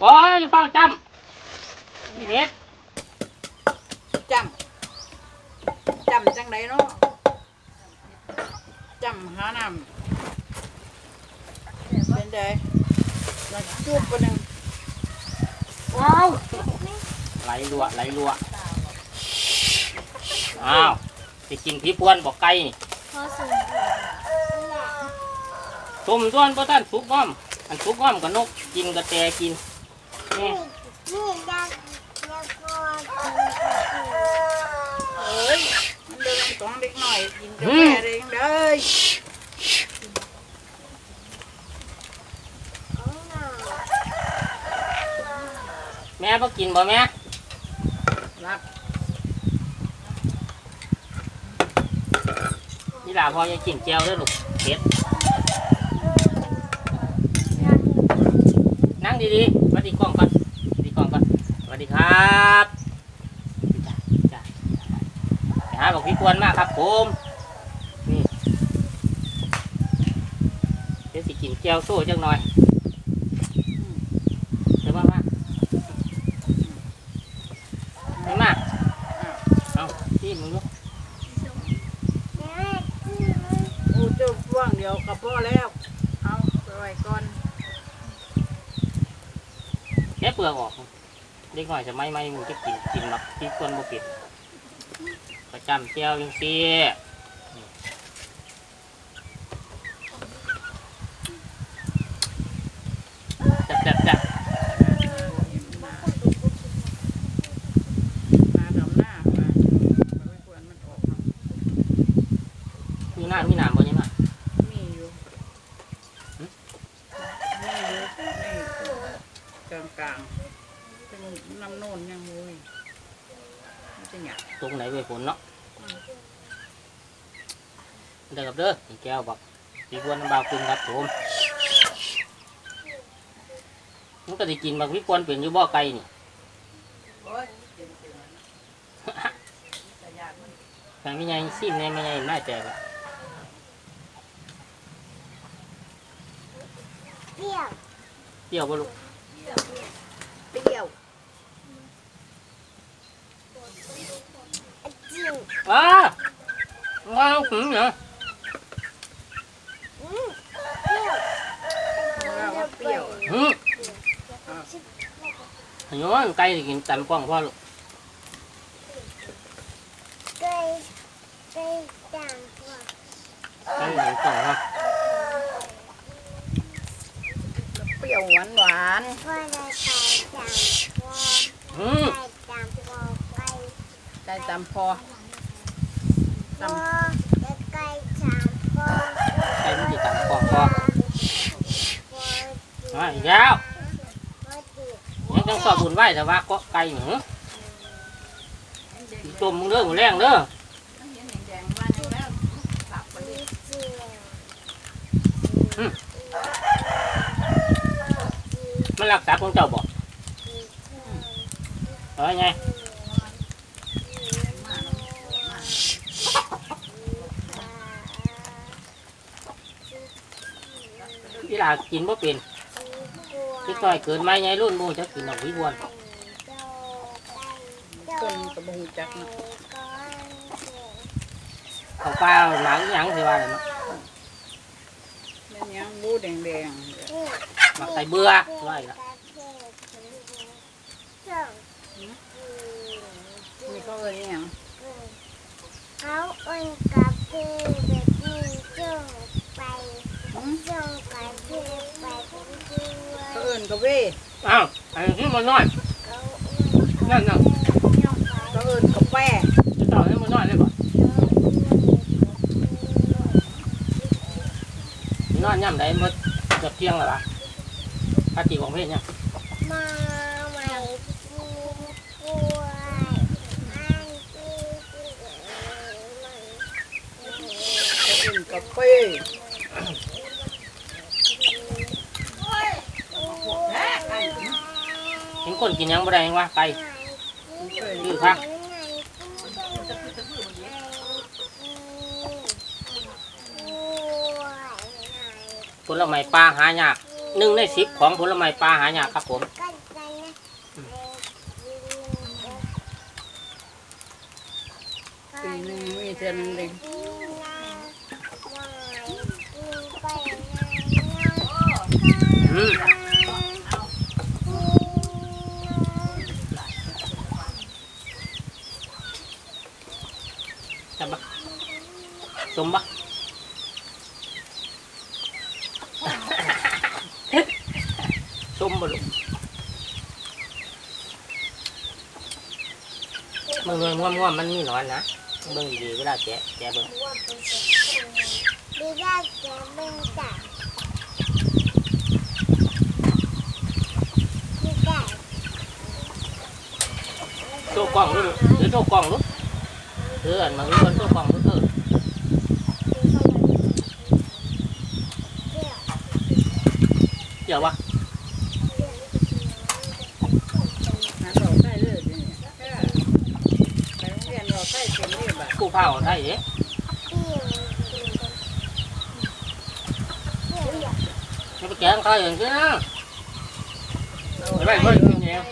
โอ้ยฟังจำนี่เฮ็ดจำจำจังไดเนาะจำหาน้ำเป็นไดเราจูบปะนึงว้าวไหลรัวไหลรัวอ้าวสิกินพี่ปวนบอกไก่นี่พ่อสูงต้มต้วนเพราะท่านสุกง้อม อันสุกง้อมกับนกกินกระแตกินนี่เอ้ยมันเดินของเด็กหน่อยกินกาแฟเองเด้ยแม่บ่กินบ่แม่รับนี่ล่ะพอจะกินแก้วเด้อลูกเผ็ดนั่ง ดีๆสวัสดีกล้องก่อนสวัสดีกล้องก่อนสวัสดีครับจ้ะจ้ะไปหาบอกพี่ปวนมากครับผมนี่เดี๋ยวสิกินแก้วโซ่จังหน่อยเดี๋ยวมามาเดี๋ยวมาเอาที่มึงดูกูจะว่างเดียวกับพ่อแล้ว เอาไปไว้ก่อน ค่เปลือกออกเด็กหน่อยจะไม่ไม่มึงจะกินกินหรอกที่คนบ่กินประจำเจียวยังเสียบจับจับ มาดำหน้ามาไม่ควรมันออกเนาะ มีหน้ามีหนามบ่ยังมา มีอยู่มีอยู่นี่กลางกลางๆเป็นน้ำโน่นยังเลยมันจะหยาบ ตรงไหนไปผลเนาะเด้อกับเด้ออีแก้วบอกตีกวนน้ำบาวคุณครับผมมันก็ได้กินบางพี่กวนเป็นอยู่บ่อไก่นี่โอ้ยแต่ไม่ใหญ่สิ้นในไม่ใหญ่น่าแจกอะเปรี้ยวเปรี้ยวบ่ลูก เปรี้ยว จริง อ้า ว้าวหืมเหรออืมเปรี้ยวว่าว่าเปรี้ยวหืมเห็นว่าไก่สิกินตำกล้องพ่อลูกเคยเคยจางกว่าไก่ตำกล้องพ่อเปรี้ยวหวานหวานพ่อได้ไปจางกว่าอืมไปจางกว่าไปๆได้ตามพอ พ่อจะไกลจางกว่าไก่มันจะตำกล้องพ่อพ่ออะอีกแล้วพ่อจิตยังต้องสอบบุญไหวแต่ว่าก็ไก่หนูต้มมึงเด้อมึงแรงเด้อมันรักษาของเจ้าบ่เอ้ยไงากินบ่เป็นพี่ต้อยเกินไหมไงรุ่นหมูจะกินดอกวิบวนต้นกระบูจักเนาะเขาปลาหนังหยังสิว่าเลยเนาะเป็นหยังบูแดงแดงหมักไตเบื่อว่าอีกแล้วๆนี่เขาเอ้ยหยังเอาอันกาแฟแบบนี้จงไป หืม จงกาแฟไปด้วย เขาเอิ้นกาแฟอ้าวอันนี้มันน้อยเขานั่นน่ะเขาเอิ้นกาแฟจะต่อให้มันน้อยเลยบ่นอนย่ำได้หมดเกือบเที่ยงแล้วล่ะปฏิของเพศเนี่ยมาใหม่กินกล้วยอันที่มันเขาเอิ้นกาแฟเห็ คนกินหยังบ่ได้ยังวะไก่เคยดื้อครับผลไม้ปลาหายากหนึ่งในสิบของผลไม้ปลาหายากครับผมกันกันนะปีหนึงมีเท่านั้นเองอืม จับปะสมปะสมบ่ลูกเบิ่งเบิ่งง่วงง่วงมันมีหนอนนะเบิ่งดีเวลาแกะแกะเบิ่งดีได้แกะเป็นจ่าดีได้โชว์กล้องดูกหรือโชว์กล้องลูก ได้เลยนี่เออไปโรงเรียนดอกได้เต็มเลยบัด กูเผาได้เด้ เดี๋ยว จะไปแกงเขาอย่างนี้นะ เอา ไปไปไปกินแล้ว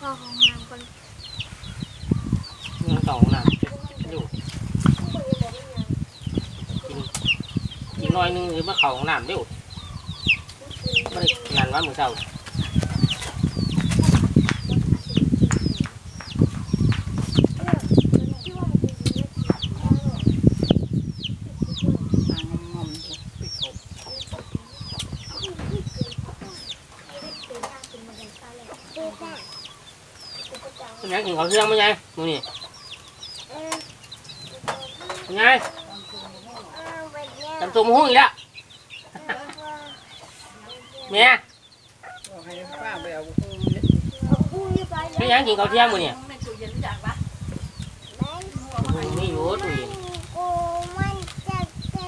พอของน้ำคน มันสองน่ะอยู่กินกินน้ อยหนึงหรือมาเข่าของน้ำเร็วไม่ได้งานวันมื้อเช้าหางงอมๆปิดอบดีได้เป็นยังกินข้าวเที่ยงไหมยายมือนี้เออ จำตัวมหุ้งอีกแล้วแม่บอกให้ป้าไปเอาคุมเนี่ยเป็นยังกินข้าวเที่ยงมื้อนี้แม่มีอยู่ตู้เย็นกูมันจะจะ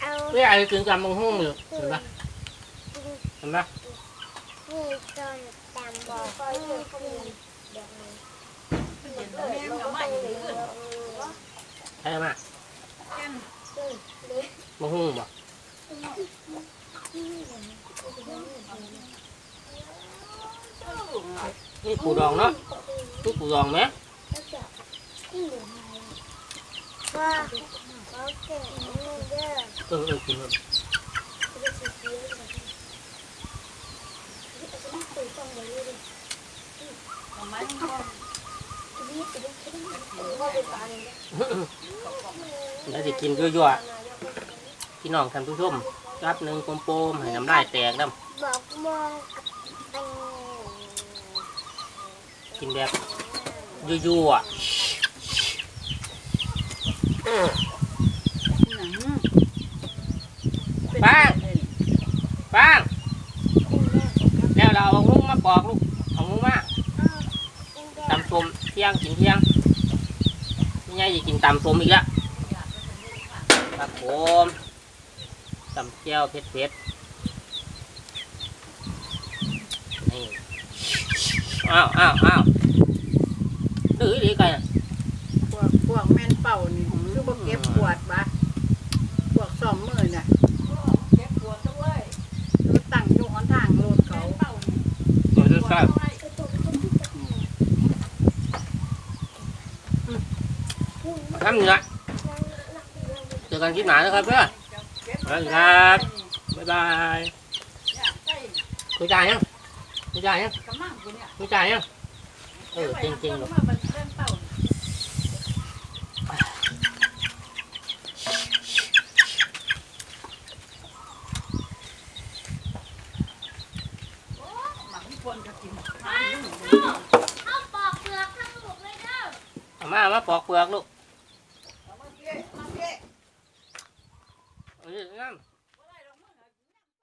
เอาไม่อยากจะกินจำมหุ้งอยู่เห็นปะเห็นปะนี่ต้นตำบอกนี่คือใช่ไหม มหุ้งบ่นี่ปูดองเนาะนี่ปูดองไหมว่าเขาเก่งนี่เด้อเออเออกินเลยแล้วจะกินยั่วๆพี่น้องท่านผู้ชมรับหนึ่งกลมโปมให้น้ำลายแตกน้บอกมองอันำกินแบบยั่วๆอะหนังป้างแล้วเราเอาหุ้งมาปอกลูกเอาหุ้งมาตำส้มเที่ยงกินเที่ยงนี่ไงจะกินตำส้มอีกแล้ว ผมตำเจียวเผ็ดๆนี่อ้าวอ้าวอ้าวดื้อดีกันพวกพวกแม่นเป่านี่คือบ่เก็บปวดบะพวกซ่อมมือน่ะรถตั้งอยู่หนทางรถเขาเดี๋ยวจะใส่ทำเนื้อเจอ กันคลิปหนานะครับเพื่อนสวัสดีครับ บ๊ายบายคุยจ่ายยังคุยจ่ายยังคุยจ่ายยังเออจริงจริงๆลูกเอามามาปอกเปลือกลูก